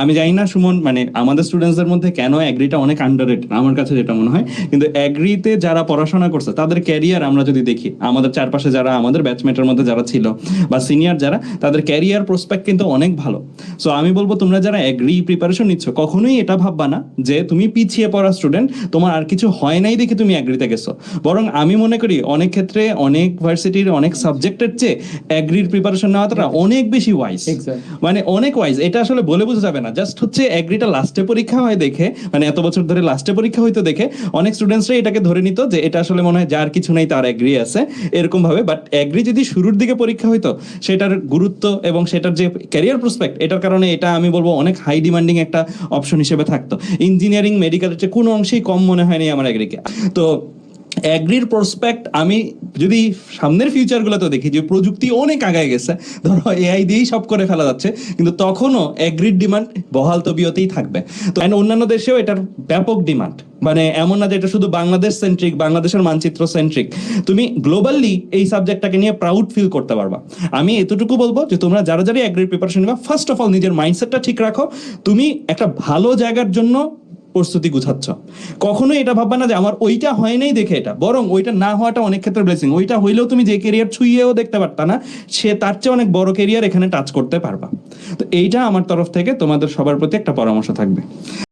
আমি জানি না সুমন মানে আমাদের স্টুডেন্টসদের মধ্যে কেন অ্যাগ্রিটা অনেক আন্ডার আমার কাছে যেটা মনে হয়। কিন্তু অ্যাগ্রিতে যারা পড়াশোনা করছে তাদের ক্যারিয়ার আমরা যদি দেখি আমাদের চারপাশে যারা আমাদের ব্যাচমেটের মধ্যে যারা ছিল বা সিনিয়র যারা তাদের ক্যারিয়ার প্রসপেক্ট কিন্তু অনেক ভালো। সো আমি বলব তোমরা যারা অ্যাগ্রি প্রিপারেশন নিচ্ছ কখনোই এটা ভাববা না যে তুমি পিছিয়ে পড়া স্টুডেন্ট তোমার আর কিছু হয় নাই দেখে তুমি অ্যাগ্রিতে গেছো। বরং আমি মনে করি অনেক ক্ষেত্রে অনেক ভার্সিটির অনেক সাবজেক্টের চেয়ে অ্যাগ্রির প্রিপারেশন নেওয়াটা অনেক বেশি ওয়াইজ মানে অনেক ওয়াইজ এটা আসলে বলে বোঝা যাবে না। জাস্ট হচ্ছে অ্যাগ্রিটা লাস্টে পরীক্ষা হয় দেখে মানে এত বছর ধরে লাস্টে পরীক্ষা হইতো দেখে, অনেক স্টুডেন্টসরা এটাকে ধরে নিত যে এটা আসলে মনে হয় যার কিছু নেই, তার অ্যাগ্রি আছে, এরকম ভাবে। বাট অ্যাগ্রি যদি শুরুর দিকে পরীক্ষা হইতো, সেটার গুরুত্ব এবং সেটার যে ক্যারিয়ার প্রসপেক্ট এটার কারণে এটা আমি বলব অনেক হাই ডিমান্ডিং একটা অপশন হিসেবে থাকতো। ইঞ্জিনিয়ারিং মেডিকেলের চেয়ে কোনো অংশেই কম মনে হয়নি আমার অ্যাগ্রিকে তো অ্যাগ্রির প্রসপেক্ট, আমি যদি সামনের ফিউচারগুলোতে দেখি, যে প্রযুক্তি অনেক আগায় গেছে, ধরো এআই দিয়েই সব করে ফেলা যাচ্ছে, কিন্তু তখনও অ্যাগ্রির ডিমান্ড বহাল তবিয়তেই থাকবে। তো অন্যান্য দেশেও এটার ব্যাপক ডিমান্ড। মানে এমন না যে এটা শুধু বাংলাদেশ সেন্ট্রিক বাংলাদেশের মানচিত্র সেন্ট্রিক তুমি গ্লোবালি এই সাবজেক্টটাকে নিয়ে প্রাউড ফিল করতে পারবা। আমি এতটুকু বলব যে তোমরা যারা যারা অ্যাগ্রির প্রিপারেশন নিবা ফার্স্ট অফ অল নিজের মাইন্ডসেটটা ঠিক রাখো। তুমি একটা ভালো জায়গার জন্য প্রস্তুতি গুছাচ্ছ। কখনোই এটা ভাববা না যে আমার ওইটা হয় নাই দেখে এটা। বরং ওইটা না হওয়াটা অনেক ক্ষেত্রে ব্লেসিং ওইটা হইলেও তুমি যে কেরিয়ার ছুঁয়েও দেখতে পারতা না, সে তার চেয়ে অনেক বড় কেরিয়ার এখানে টাচ করতে পারবা। তো এইটা আমার তরফ থেকে তোমাদের সবার প্রতি একটা পরামর্শ থাকবে।